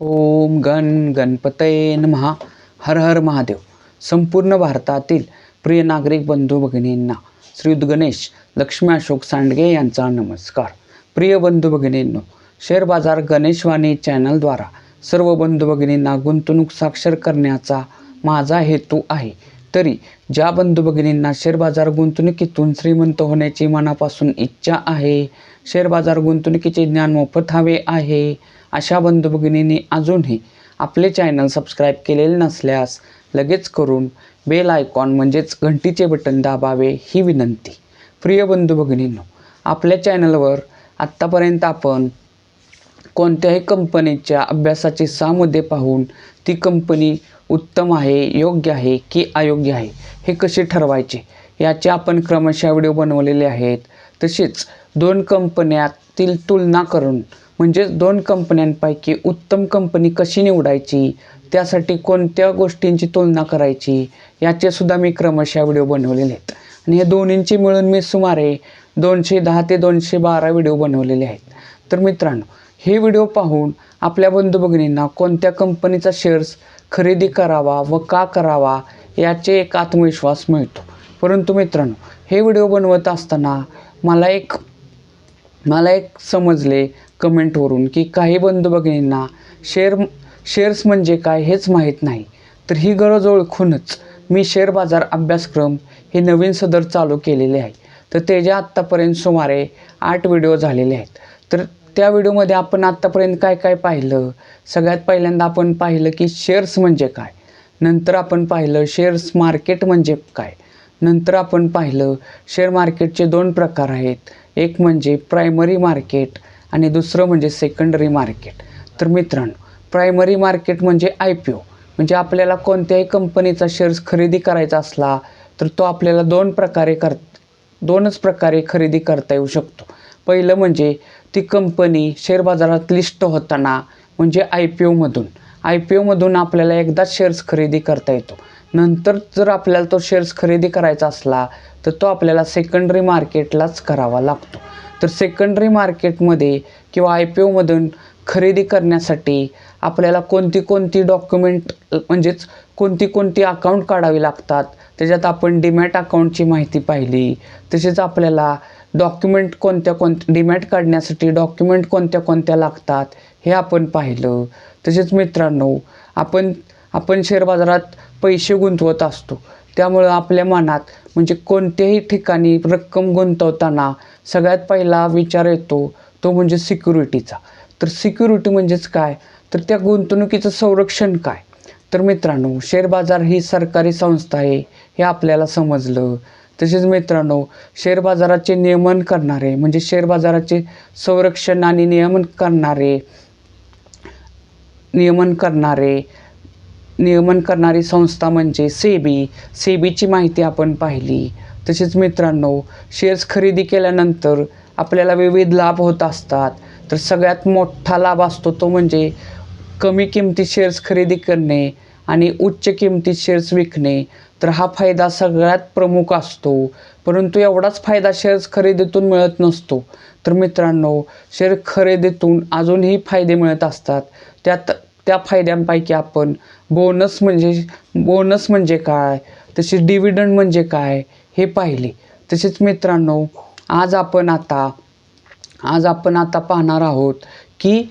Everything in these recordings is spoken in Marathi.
ओम गण गणपतये नमहा हर हर महादेव. संपूर्ण भारतातील प्रिय नागरिक बंधू भगिनींना श्री गणेश लक्ष्मी अशोक सांडगे यांचा नमस्कार. प्रिय बंधू भगिनींनो शेअर बाजार गणेशवाणी चॅनलद्वारा सर्व बंधू भगिनींना गुंतवणूक साक्षर करण्याचा माझा हेतू आहे. तरी ज्या बंधू भगिनींना शेअर बाजार गुंतवणुकीतून श्रीमंत होण्याची मनापासून इच्छा आहे शेअर बाजार गुंतवणुकीचे ज्ञान मोफत हवे आहे अशा बंधू भगिनींनी अजूनही आपले चॅनल सबस्क्राईब केलेले नसल्यास लगेच करून बेल आयकॉन म्हणजेच घंटीचे बटन दाबावे ही विनंती. प्रिय बंधू भगिनींनो आपल्या चॅनलवर आत्तापर्यंत आपण कोणत्याही कंपनीच्या अभ्यासाचे सहा मुद्दे पाहून ती कंपनी उत्तम आहे योग्य आहे की अयोग्य आहे हे कसे ठरवायचे? याचे आपण क्रमशः व्हिडिओ बनवलेले आहेत. तसेच दोन कंपन्यातील तुलना करून म्हणजेच दोन कंपन्यांपैकी उत्तम कंपनी कशी निवडायची त्यासाठी कोणत्या गोष्टींची तुलना करायची याचेसुद्धा मी क्रमशः व्हिडिओ बनवलेले आहेत. आणि हे दोन्हींची मिळून मी सुमारे दोनशे दहा ते दोनशे बारा व्हिडिओ बनवलेले आहेत. तर मित्रांनो हे व्हिडिओ पाहून आपल्या बंधू भगिनींना कोणत्या कंपनीचा शेअर्स खरेदी करावा व का करावा याचे एक आत्मविश्वास मिळतो. परंतु मित्रांनो हे व्हिडिओ बनवत असताना मला एक मला एक समजले कमेंटवरून की काही बंधू भगिनींना शेअर शेअर्स म्हणजे काय हेच माहीत नाही. तर ही गरज ओळखूनच मी शेअर बाजार अभ्यासक्रम हे नवीन सदर चालू केलेले आहे. तर त्याच्या आत्तापर्यंत सुमारे आठ व्हिडिओ झालेले आहेत. तर त्या व्हिडिओमध्ये आपण आत्तापर्यंत काय काय पाहिलं? सगळ्यात पहिल्यांदा आपण पाहिलं की शेअर्स म्हणजे काय? नंतर आपण पाहिलं शेअर्स मार्केट म्हणजे काय? नंतर आपण पाहिलं शेअर मार्केटचे दोन प्रकार आहेत. एक म्हणजे प्रायमरी मार्केट आणि दुसरं म्हणजे सेकंडरी मार्केट तर मित्रांनो प्रायमरी मार्केट म्हणजे आय पी ओ म्हणजे आपल्याला कोणत्याही कंपनीचा शेअर्स खरेदी करायचा असला तर तो आपल्याला दोन प्रकारे कर दोनच प्रकारे खरेदी करता येऊ शकतो. पहिलं म्हणजे ती कंपनी शेअर बाजारात लिस्ट होताना म्हणजे आय पी ओमधून आय पी ओमधून आपल्याला एकदाच शेअर्स खरेदी करता येतो. नंतर जर आपल्याला तो शेअर्स खरेदी करायचा असला तर तो आपल्याला सेकंडरी मार्केटलाच करावा लागतो. तर सेकंडरी मार्केटमध्ये किंवा आय पी ओमधून खरेदी करण्यासाठी आपल्याला कोणती कोणती डॉक्युमेंट म्हणजेच कोणती कोणती अकाउंट काढावी लागतात त्याच्यात आपण डीमॅट अकाउंटची माहिती पाहिली तसेच आपल्याला डॉक्युमेंट कोणत्या कोणत्या डीमॅट काढण्यासाठी डॉक्युमेंट कोणत्या कोणत्या लागतात हे आपण पाहिलं. तसेच मित्रांनो आपण आपण शेअर बाजारात पैसे गुंतवत असतो. त्यामुळं आपल्या मनात म्हणजे कोणत्याही ठिकाणी रक्कम गुंतवताना सगळ्यात पहिला विचार येतो तो म्हणजे सिक्युरिटीचा तर सिक्युरिटी म्हणजेच काय? तर त्या गुंतवणुकीचं संरक्षण काय? तर मित्रांनो शेअर बाजार ही सरकारी संस्था आहे हे आपल्याला समजलं. तसेच मित्रांनो शेअर बाजाराचे नियमन करणारे म्हणजे शेअर बाजाराचे संरक्षण आणि नियमन करणारे नियमन करणारे नियमन करणारी संस्था म्हणजे सेबी. सेबीची माहिती आपण पाहिली. तसेच मित्रांनो शेअर्स खरेदी केल्यानंतर आपल्याला विविध लाभ होत असतात. तर सगळ्यात मोठा लाभ असतो तो म्हणजे कमी किमतीत शेअर्स खरेदी करणे आणि उच्च किमतीत शेअर्स विकणे. तर हा फायदा सगळ्यात प्रमुख असतो. परंतु एवढाच फायदा शेअर्स खरेदीतून मिळत नसतो. तर मित्रांनो शेअर खरेदीतून अजूनही फायदे मिळत असतात. त्यात त्या फायद्यांपैकी आपण बोनस म्हणजे बोनस म्हणजे काय? तसेच डिव्हिडंड म्हणजे काय? हे पाहिले. तसेच मित्रांनो आज आपण आता आज आपण आता पाहणार आहोत की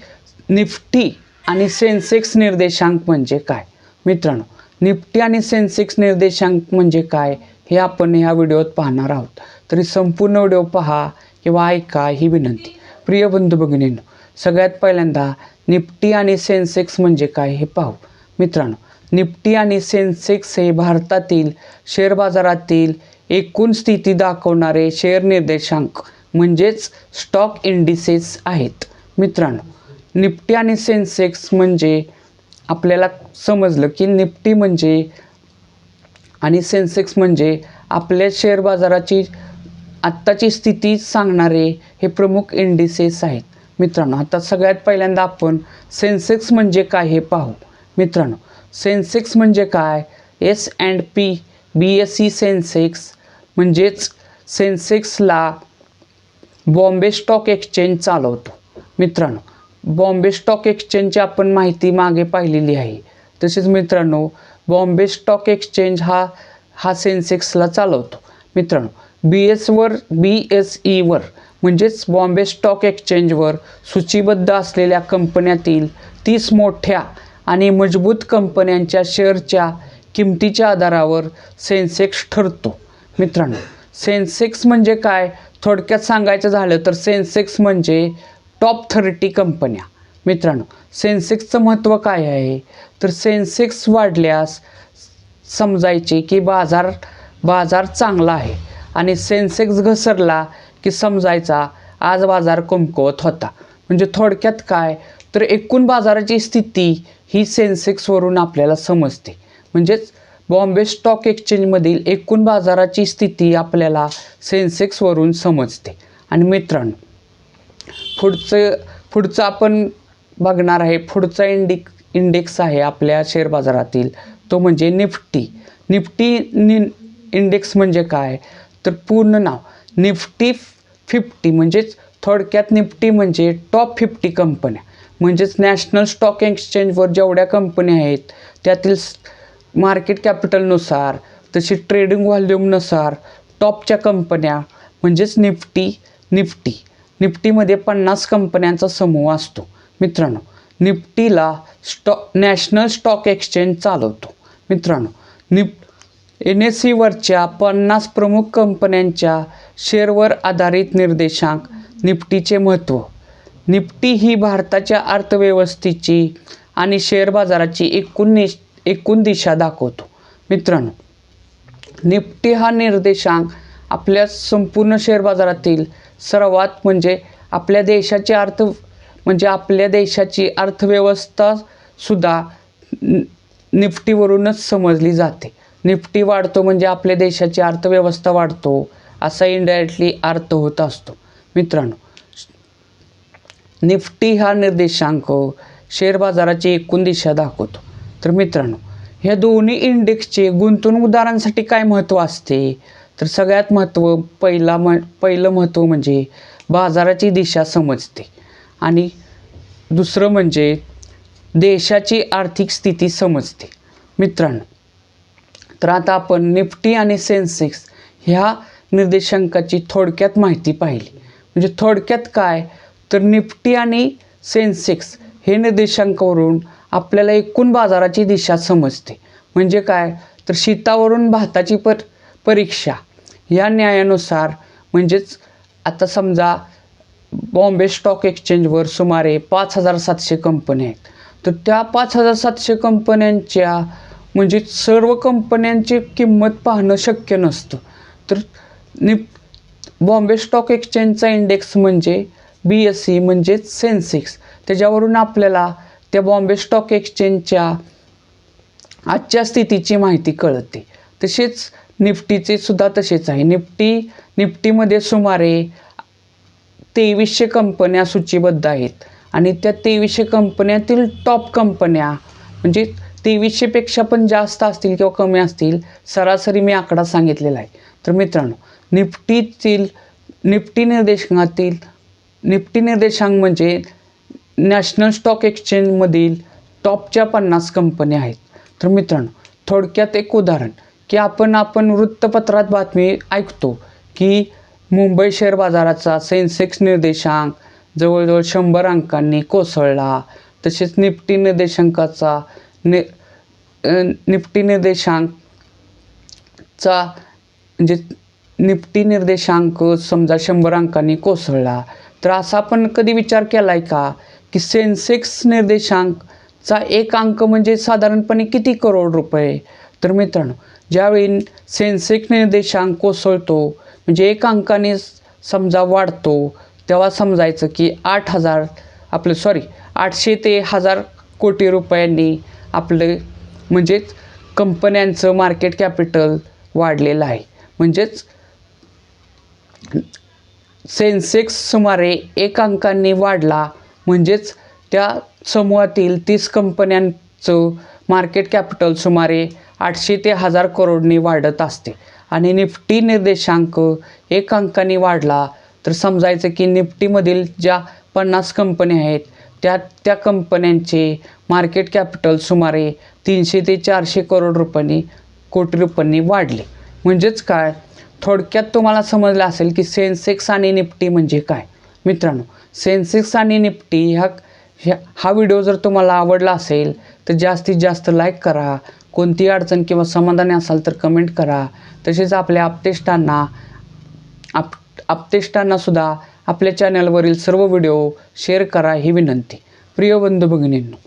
निफ्टी आणि सेन्सेक्स निर्देशांक म्हणजे काय? मित्रांनो निफ्टी आणि सेन्सेक्स निर्देशांक म्हणजे काय हे आपण ह्या व्हिडिओत पाहणार आहोत. तरी संपूर्ण व्हिडिओ पहा किंवा ऐका ही विनंती. प्रिय बंधू भगिनींनो सगळ्यात पहिल्यांदा निफ्टी आणि सेन्सेक्स म्हणजे काय हे पाहू. मित्रांनो निफ्टी आणि सेन्सेक्स हे भारतातील शेअर बाजारातील एकूण स्थिती दाखवणारे शेअर निर्देशांक म्हणजेच स्टॉक इंडिसेस आहेत. मित्रांनो निफ्टी आणि सेन्सेक्स म्हणजे आपल्याला समजलं की निफ्टी म्हणजे आणि सेन्सेक्स म्हणजे आपल्या शेअर बाजाराची आत्ताची स्थिती सांगणारे हे प्रमुख इंडिसेस आहेत. मित्रांनो आता सगळ्यात पहिल्यांदा आपण सेन्सेक्स म्हणजे काय हे पाहू. मित्रांनो सेन्सेक्स म्हणजे काय? S and P B S C Sensex म्हणजेच सेन्सेक्सला बॉम्बे स्टॉक एक्सचेंज चालवतो. मित्रांनो बॉम्बे स्टॉक एक्सचेंजची आपण माहिती मागे पाहिलेली आहे. तसेच मित्रांनो बॉम्बे स्टॉक एक्सचेंज हा हा सेन्सेक्सला चालवतो. मित्रांनो बी एसवर बी एस ईवर म्हणजेच बॉम्बे स्टॉक एक्सचेंजवर सूचीबद्ध असलेल्या कंपन्यातील तीस मोठ्या आणि मजबूत कंपन्यांच्या शेअरच्या किमतीच्या आधारावर सेन्सेक्स ठरतो. मित्रांनो सेन्सेक्स म्हणजे काय? थोडक्यात सांगायचं झालं तर सेन्सेक्स म्हणजे टॉप थर्टी कंपन्या मित्रांनो सेन्सेक्सचं महत्त्व काय आहे? तर सेन्सेक्स वाढल्यास समजायचे की बाजार बाजार चांगला आहे. आणि सेन्सेक्स घसरला की समजायचा आज बाजार कमकुवत होता. म्हणजे थोडक्यात काय? तर एकूण बाजाराची स्थिती ही सेन्सेक्सवरून आपल्याला समजते. म्हणजेच बॉम्बे स्टॉक एक्सचेंजमधील एकूण बाजाराची स्थिती आपल्याला सेन्सेक्सवरून समजते. आणि मित्रांनो पुढचं पुढचं आपण बघणार आहे पुढचा इंडिक इंडेक्स आहे आपल्या शेअर बाजारातील. तो म्हणजे निफ्टी. निफ्टी नि इंडेक्स म्हणजे काय? तर पूर्ण नाव. निफ्टी फिफ्टी म्हणजेच थोडक्यात निफ्टी म्हणजे टॉप फिफ्टी कंपन्या म्हणजेच नॅशनल स्टॉक एक्सचेंजवर जेवढ्या कंपन्या आहेत त्यातील मार्केट कॅपिटलनुसार तशी ट्रेडिंग व्हॉल्यूमनुसार टॉपच्या कंपन्या म्हणजेच निफ्टी निफ्टी. निफ्टीमध्ये पन्नास कंपन्यांचा समूह असतो. मित्रांनो निफ्टीला स्टॉ नॅशनल स्टॉक एक्सचेंज चालवतो. मित्रांनो निप एन एस सीवरच्या पन्नास प्रमुख कंपन्यांच्या शेअरवर आधारित निर्देशांक निफ्टीचे महत्त्व. निफ्टी ही भारताच्या अर्थव्यवस्थेची आणि शेअर बाजाराची एकूण निश एकूण दिशा दाखवतो. मित्रांनो निफ्टी हा निर्देशांक आपल्या संपूर्ण शेअर बाजारातील सर्वात म्हणजे आपल्या देशाची अर्थ म्हणजे आपल्या देशाची अर्थव्यवस्था सुद्धा निफ्टीवरूनच समजली जाते. निफ्टी वाढतो म्हणजे आपल्या देशाची अर्थव्यवस्था वाढतो असा इनडायरेक्टली अर्थ होत असतो. मित्रांनो निफ्टी हा निर्देशांक शेअर बाजाराची एकूण दिशा दाखवतो. तर मित्रांनो ह्या दोन्ही इंडेक्सचे गुंतवणूकदारांसाठी काय महत्त्व असते? तर सगळ्यात महत्त्व पहिला म पहिलं महत्त्व म्हणजे बाजाराची दिशा समजते. आणि दुसरं म्हणजे देशाची आर्थिक स्थिती समजते मित्रांनो. तर आता आपण निफ्टी आणि सेन्सेक्स ह्या निर्देशांकाची थोडक्यात माहिती पाहिली. म्हणजे थोडक्यात काय? तर निफ्टी आणि सेन्सेक्स हे निर्देशांकावरून आपल्याला एकूण बाजाराची दिशा समजते. म्हणजे काय? तर शीतावरून भाताची पर परीक्षा. या न्यायानुसार म्हणजेच आता समजा बॉम्बे स्टॉक एक्सचेंजवर सुमारे पाच हजार सातशे कंपन्या आहेत. तर त्या पाच हजार सातशे कंपन्यांच्या म्हणजे सर्व कंपन्यांची किंमत पाहणं शक्य नसतं. तर निप बॉम्बे स्टॉक एक्सचेंजचा इंडेक्स म्हणजे बी एस सी म्हणजेच सेन्सेक्स. त्याच्यावरून आपल्याला त्या बॉम्बे स्टॉक एक्सचेंजच्या आजच्या स्थितीची माहिती कळते. तसेच निफ्टीचे सुद्धा तसेच आहे. निफ्टी निफ्टीमध्ये सुमारे तेवीसशे कंपन्या सूचीबद्ध आहेत. आणि त्या तेवीसशे कंपन्यातील टॉप कंपन्या म्हणजे तेवीसशेपेक्षा पण जास्त असतील किंवा कमी असतील सरासरी मी आकडा सांगितलेला आहे. तर मित्रांनो निफ्टीतील निफ्टी निर्देशांकातील निफ्टी निर्देशांक म्हणजे नॅशनल स्टॉक एक्सचेंजमधील टॉपच्या पन्नास कंपन्या आहेत. तर मित्रांनो थोडक्यात एक उदाहरण. की आपण आपण वृत्तपत्रात बातमी ऐकतो की मुंबई शेअर बाजाराचा सेन्सेक्स निर्देशांक जवळजवळ शंभर अंकांनी कोसळला. तसेच निफ्टी निर्देशांकाचा नि निफ्टी निर्देशांकचा म्हणजे निफ्टी निर्देशांक समजा शंभर अंकांनी कोसळला. तर असा आपण कधी विचार केला आहे का की सेन्सेक्स निर्देशांकचा एक अंक म्हणजे साधारणपणे किती करोड रुपये? तर मित्रांनो ज्यावेळी सेन्सेक्स निर्देशांक कोसळतो म्हणजे एक अंकाने समजा वाढतो तेव्हा समजायचं की आठ हजार आपलं सॉरी आठशे ते हजार कोटी रुपयांनी आपलं म्हणजेच कंपन्यांचं मार्केट कॅपिटल वाढलेलं आहे. म्हणजेच सेन्सेक्स सुमारे एक अंकांनी वाढला म्हणजेच त्या समूहातील तीस कंपन्यांचं मार्केट कॅपिटल सुमारे आठशे ते हजार करोडनी वाढत असते. आणि निफ्टी निर्देशांक एक अंकाने वाढला तर समजायचं की निफ्टीमधील ज्या पन्नास कंपन्या आहेत त्या त्या कंपन्यांचे मार्केट कॅपिटल सुमारे तीनशे ते चारशे करोड रुपयांनी कोटी रुपयांनी वाढले. म्हणजेच काय? थोडक्यात तुम्हाला समजलं असेल की सेन्सेक्स आणि निफ्टी म्हणजे काय? मित्रांनो सेन्सेक्स आणि निफ्टी ह्या ह्या हा व्हिडिओ जर तुम्हाला आवडला असेल तर जास्तीत जास्त लाईक करा. कोणतीही अडचण किंवा समाधानी असाल तर कमेंट करा. तसेच आपल्या आपतेष्टांना आप आपतेष्टांनासुद्धा आपल्या चॅनलवरील सर्व व्हिडिओ शेअर करा ही विनंती. प्रिय बंधू भगिनींनो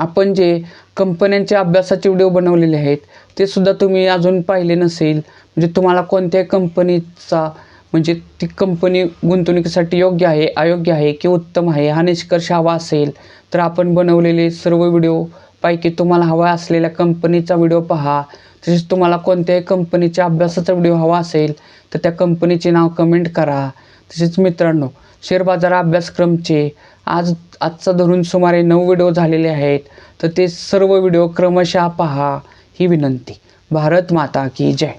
आपण जे कंपन्यांच्या अभ्यासाचे व्हिडिओ बनवलेले आहेत ते सुद्धा तुम्ही अजून पाहिले नसेल म्हणजे तुम्हाला कोणत्याही कंपनीचा म्हणजे ती कंपनी गुंतवणुकीसाठी योग्य आहे अयोग्य आहे की उत्तम आहे हा निष्कर्ष हवा असेल तर आपण बनवलेले सर्व व्हिडिओ पैकी तुम्हाला हवा असलेल्या कंपनीचा व्हिडिओ पहा. तसेच तुम्हाला कोणत्याही कंपनीच्या अभ्यासाचा व्हिडिओ हवा असेल तर त्या कंपनीचे नाव कमेंट करा. तसेच मित्रांनो शेअर बाजार अभ्यासक्रमचे आज आजचा धरून सुमारे नऊ व्हिडिओ झालेले आहेत तर ते सर्व व्हिडिओ क्रमशः पहा. ही विनंती. भारत माता की जय.